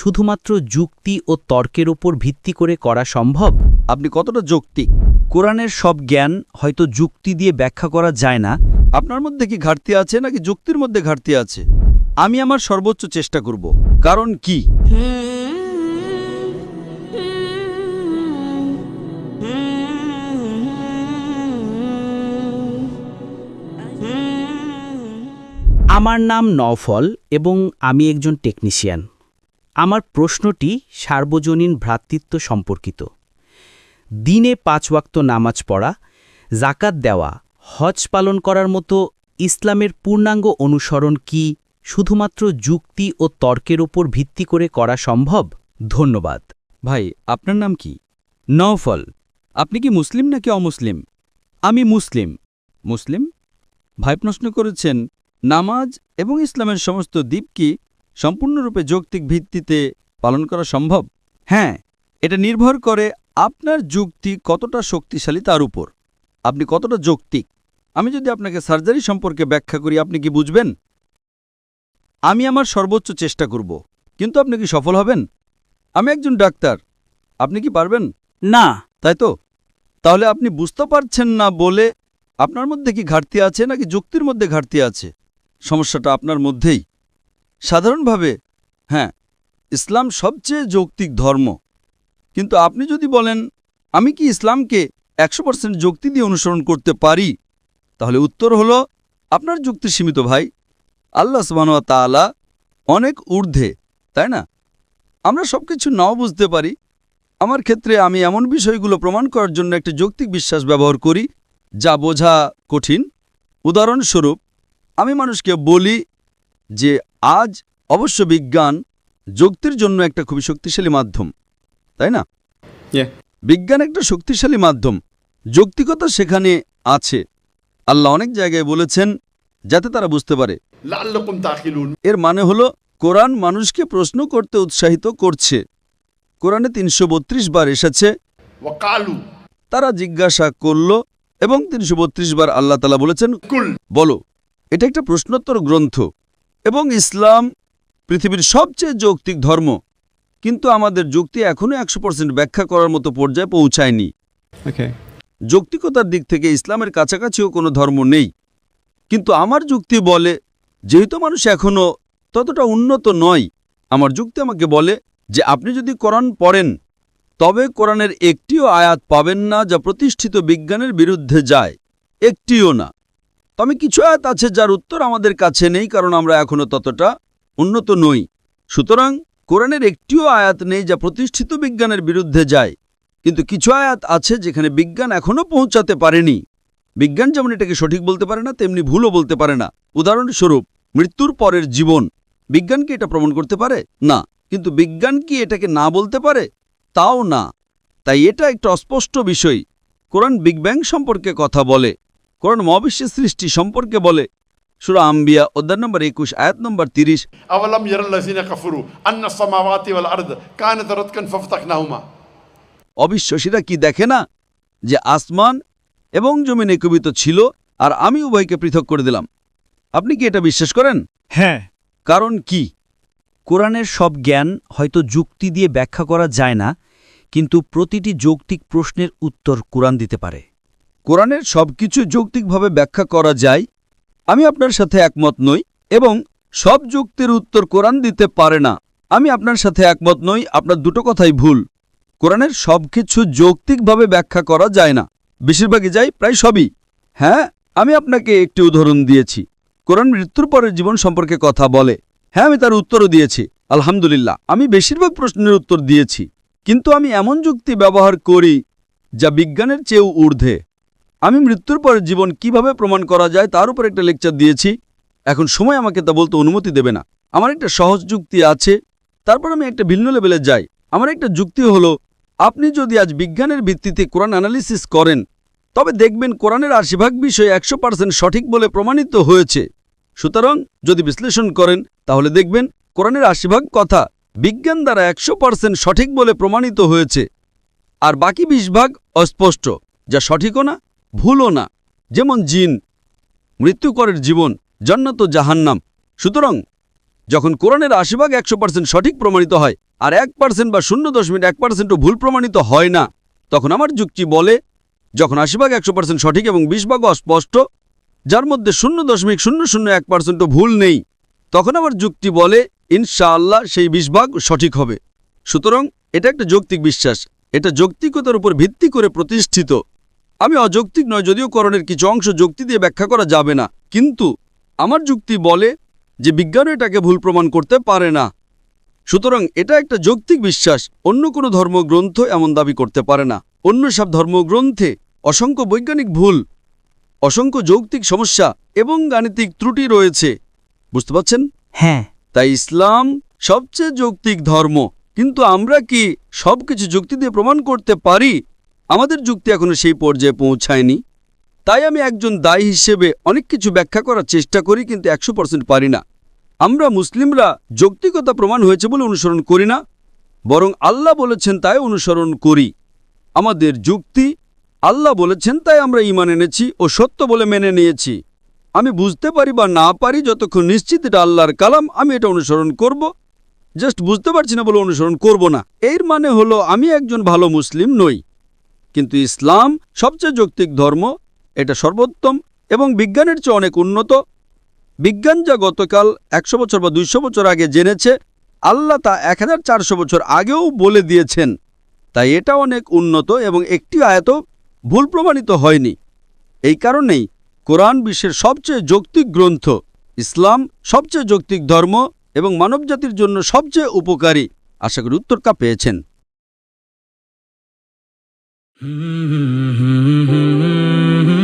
শুধুমাত্র যুক্তি ও তর্কের ওপর ভিত্তি করে করা সম্ভব? আপনি কতটা যৌক্তিক কোরআনের সব জ্ঞান হয়তো যুক্তি দিয়ে ব্যাখ্যা করা যায় না। আপনার মধ্যে কি ঘাটতি আছে নাকি যুক্তির মধ্যে ঘাটতি আছে? আমি আমার সর্বোচ্চ চেষ্টা করব। কারণ কি? আমার নাম নফল এবং আমি একজন টেকনিশিয়ান। আমার প্রশ্নটি সার্বজনীন ভ্রাতৃত্ব সম্পর্কিত। দিনে পাঁচ ওয়াক্ত নামাজ পড়া জাকাত দেওয়া, হজ পালন করার মতো ইসলামের পূর্ণাঙ্গ অনুসরণ কি শুধুমাত্র যুক্তি ও তর্কের ওপর ভিত্তি করে করা সম্ভব? ধন্যবাদ। ভাই, আপনার নাম কি? নওফল। আপনি কি মুসলিম নাকি অমুসলিম? আমি মুসলিম। মুসলিম? ভাই, প্রশ্ন করেছেন, নামাজ এবং ইসলামের সমস্ত দ্বীপ কি সম্পূর্ণরূপে যৌক্তিক ভিত্তিতে পালন করা সম্ভব? হ্যাঁ এটা নির্ভর করে আপনার যুক্তি কতটা শক্তিশালী তার উপর। আপনি কতটা যৌক্তিক? আমি যদি আপনাকে সার্জারি সম্পর্কে ব্যাখ্যা করি আপনি কি বুঝবেন? আমি আমার সর্বোচ্চ চেষ্টা করব কিন্তু আপনি কি সফল হবেন? আমি একজন ডাক্তার আপনি কি পারবেন? না। তাই তো? তাহলে আপনি বুঝতে পারছেন না বলে আপনার মধ্যে কি ঘাটতি আছে নাকি যুক্তির মধ্যে ঘাটতি আছে? সমস্যাটা আপনার মধ্যেই। সাধারণভাবে হ্যাঁ ইসলাম সবচেয়ে যৌক্তিক ধর্ম। কিন্তু আপনি যদি বলেন, আমি কি ইসলামকে একশো পার্সেন্ট যুক্তি দিয়ে অনুসরণ করতে পারি? তাহলে উত্তর হলো, আপনার যুক্তি সীমিত ভাই। আল্লাহ সুবানুয়া তাআলা অনেক ঊর্ধ্বে, তাই না? আমরা সব কিছু নাও বুঝতে পারি। আমার ক্ষেত্রে আমি এমন বিষয়গুলো প্রমাণ করার জন্য একটি যৌক্তিক বিশ্বাস ব্যবহার করি, যা বোঝা কঠিন। উদাহরণস্বরূপ, আমি মানুষকে বলি যে আজ অবশ্য বিজ্ঞান যুক্তির জন্য একটা খুবই শক্তিশালী মাধ্যম তাই না? বিজ্ঞান একটা শক্তিশালী মাধ্যম যৌক্তিকতা সেখানে আছে। আল্লাহ অনেক জায়গায় বলেছেন যাতে তারা বুঝতে পারে। এর মানে হলো কোরআন মানুষকে প্রশ্ন করতে উৎসাহিত করছে। কোরআনে তিনশো বত্রিশ বার এসেছে তারা জিজ্ঞাসা করল এবং তিনশো বত্রিশ বার আল্লাহ তালা বলেছেন বলো এটা একটা প্রশ্নোত্তর গ্রন্থ। এবং ইসলাম পৃথিবীর সবচেয়ে যৌক্তিক ধর্ম। কিন্তু আমাদের যুক্তি এখনও একশো পার্সেন্ট ব্যাখ্যা করার মতো পর্যায়ে পৌঁছায়নি। যৌক্তিকতার দিক থেকে ইসলামের কাছাকাছিও কোনো ধর্ম নেই। কিন্তু আমার যুক্তি বলে যেহেতু মানুষ এখনও ততটা উন্নত নয় আমার যুক্তি আমাকে বলে যে আপনি যদি কোরআন পড়েন তবে কোরআনের একটিও আয়াত পাবেন না যা প্রতিষ্ঠিত বিজ্ঞানের বিরুদ্ধে যায় একটিও না। তবে কিছু আয়াত আছে যার উত্তর আমাদের কাছে নেই, কারণ আমরা এখনও ততটা উন্নত নই। সুতরাং কোরআনের একটিও আয়াত নেই যা প্রতিষ্ঠিত বিজ্ঞানের বিরুদ্ধে যায়। কিন্তু কিছু আয়াত আছে যেখানে বিজ্ঞান এখনও পৌঁছাতে পারেনি। বিজ্ঞান যেমন এটাকে সঠিক বলতে পারে না, তেমনি ভুলও বলতে পারে না। উদাহরণস্বরূপ, মৃত্যুর পরের জীবন। বিজ্ঞান কি এটা প্রমাণ করতে পারে? না। কিন্তু বিজ্ঞান কি এটাকে না বলতে পারে? তাও না। তাই এটা একটা অস্পষ্ট বিষয়। কোরআন বিগ ব্যাং সম্পর্কে কথা বলে। কোরআন মহাবিশ্বের সৃষ্টি সম্পর্কে বলে। সুরা আম্বিয়া অধ্যায় নম্বর একুশ আয়াত নম্বর তিরিশ। আওয়ালাম ইয়ারাল্লাযিনা কাফুরু আন্না সামাওয়াতি ওয়াল আরদ অবিশ্বাসীরা কি দেখে না যে আসমান এবং জমি নিকুবিত ছিল আর আমি উভয়কে পৃথক করে দিলাম? আপনি কি এটা বিশ্বাস করেন? হ্যাঁ। কারণ কি? কোরআনের সব জ্ঞান হয়তো যুক্তি দিয়ে ব্যাখ্যা করা যায় না কিন্তু প্রতিটি যৌক্তিক প্রশ্নের উত্তর কোরআন দিতে পারে। কোরআনের সব কিছু যৌক্তিকভাবে ব্যাখ্যা করা যায়, আমি আপনার সাথে একমত নই এবং সব যুক্তির উত্তর কোরআন দিতে পারে না, আমি আপনার সাথে একমত নই, আপনার দুটো কথাই ভুল। কোরআনের সব কিছু যৌক্তিকভাবে ব্যাখ্যা করা যায় না, বেশিরভাগই যায় প্রায় সবই। হ্যাঁ আমি আপনাকে একটি উদাহরণ দিয়েছি, কোরআন মৃত্যুর পরের জীবন সম্পর্কে কথা বলে। হ্যাঁ আমি তার উত্তরও দিয়েছি, আলহামদুলিল্লাহ, আমি বেশিরভাগ প্রশ্নের উত্তর দিয়েছি, কিন্তু আমি এমন যুক্তি ব্যবহার করি যা বিজ্ঞানের চেয়েও ঊর্ধ্বে। আমি মৃত্যুর পরের জীবন কীভাবে প্রমাণ করা যায় তার উপর একটা লেকচার দিয়েছি। এখন সময় আমাকে তা বলতে অনুমতি দেবে না। আমার একটা সহজ যুক্তি আছে। তারপর আমি একটা ভিন্ন লেভেলে যাই। আমার একটা যুক্তি হলো, আপনি যদি আজ বিজ্ঞানের ভিত্তিতে কোরআন অ্যানালিসিস করেন, তবে দেখবেন কোরআনের আশিভাগ বিষয় একশো পার্সেন্ট সঠিক বলে প্রমাণিত হয়েছে। সুতরাং যদি বিশ্লেষণ করেন, তাহলে দেখবেন কোরআনের আশিভাগ কথা বিজ্ঞান দ্বারা একশো পার্সেন্ট সঠিক বলে প্রমাণিত হয়েছে। আর বাকি বিশ ভাগ অস্পষ্ট, যা সঠিকও না ভুলও না। যেমন জিন, মৃত্যুকরের জীবন, জন্নত জাহান্নাম। সুতরাং, যখন কোরআনের আশিভাগ একশো পার্সেন্ট সঠিক প্রমাণিত হয় আর এক পার্সেন্ট বা শূন্য দশমিক এক পার্সেন্টও ভুল প্রমাণিত হয় না, তখন আমার যুক্তি বলে, যখন আশি ভাগ একশো পার্সেন্ট সঠিক এবং বিশ ভাগ অস্পষ্ট, যার মধ্যে শূন্য দশমিক শূন্য শূন্য এক পার্সেন্টও ভুল নেই, তখন আমার যুক্তি বলে, ইনশাআল্লাহ সেই বিশ ভাগ সঠিক হবে। সুতরাং, এটা একটা যৌক্তিক বিশ্বাস। এটা যৌক্তিকতার উপর ভিত্তি করে প্রতিষ্ঠিত। আমি অযৌক্তিক নয় যদিও করণের কিছু অংশ যুক্তি দিয়ে ব্যাখ্যা করা যাবে না। কিন্তু আমার যুক্তি বলে যে বিজ্ঞানও এটাকে ভুল প্রমাণ করতে পারে না। সুতরাং এটা একটা যৌক্তিক বিশ্বাস। অন্য কোনো ধর্মগ্রন্থ এমন দাবি করতে পারে না। অন্য সব ধর্মগ্রন্থে অসংখ্য বৈজ্ঞানিক ভুল অসংখ্য যৌক্তিক সমস্যা এবং গাণিতিক ত্রুটি রয়েছে। বুঝতে পারছেন? হ্যাঁ। তাই ইসলাম সবচেয়ে যৌক্তিক ধর্ম। কিন্তু আমরা কি সবকিছু যুক্তি দিয়ে প্রমাণ করতে পারি? আমাদের যুক্তি এখনও সেই পর্যায়ে পৌঁছায়নি। তাই আমি একজন দায়ী হিসেবে অনেক কিছু ব্যাখ্যা করার চেষ্টা করি, কিন্তু একশো পার্সেন্ট পারি না। আমরা মুসলিমরা যৌক্তিকতা প্রমাণ হয়েছে বলে অনুসরণ করি না, বরং আল্লাহ বলেছেন তাই অনুসরণ করি। আমাদের যুক্তি, আল্লাহ বলেছেন তাই আমরা ইমান এনেছি ও সত্য বলে মেনে নিয়েছি। আমি বুঝতে পারি বা না পারি যতক্ষণ নিশ্চিত এটা আল্লাহর কালাম, আমি এটা অনুসরণ করব। জাস্ট বুঝতে পারছি না বলে অনুসরণ করব না। এর মানে হলো আমি একজন ভালো মুসলিম নই। কিন্তু ইসলাম সবচেয়ে যৌক্তিক ধর্ম, এটা সর্বোত্তম এবং বিজ্ঞানের চেয়ে অনেক উন্নত। বিজ্ঞান যা গতকাল একশো বছর বা দুইশো বছর আগে জেনেছে, আল্লাহ তা এক হাজার চারশো বছর আগেও বলে দিয়েছেন। তাই এটা অনেক উন্নত এবং একটি আয়ত ভুল প্রমাণিত হয়নি। এই কারণেই কোরআন বিশ্বের সবচেয়ে যৌক্তিক গ্রন্থ, ইসলাম সবচেয়ে যৌক্তিক ধর্ম এবং মানবজাতির জন্য সবচেয়ে উপকারী, আশা করি উত্তরটা পেয়েছেন। Mm-hmm. mm-hmm. mm-hmm.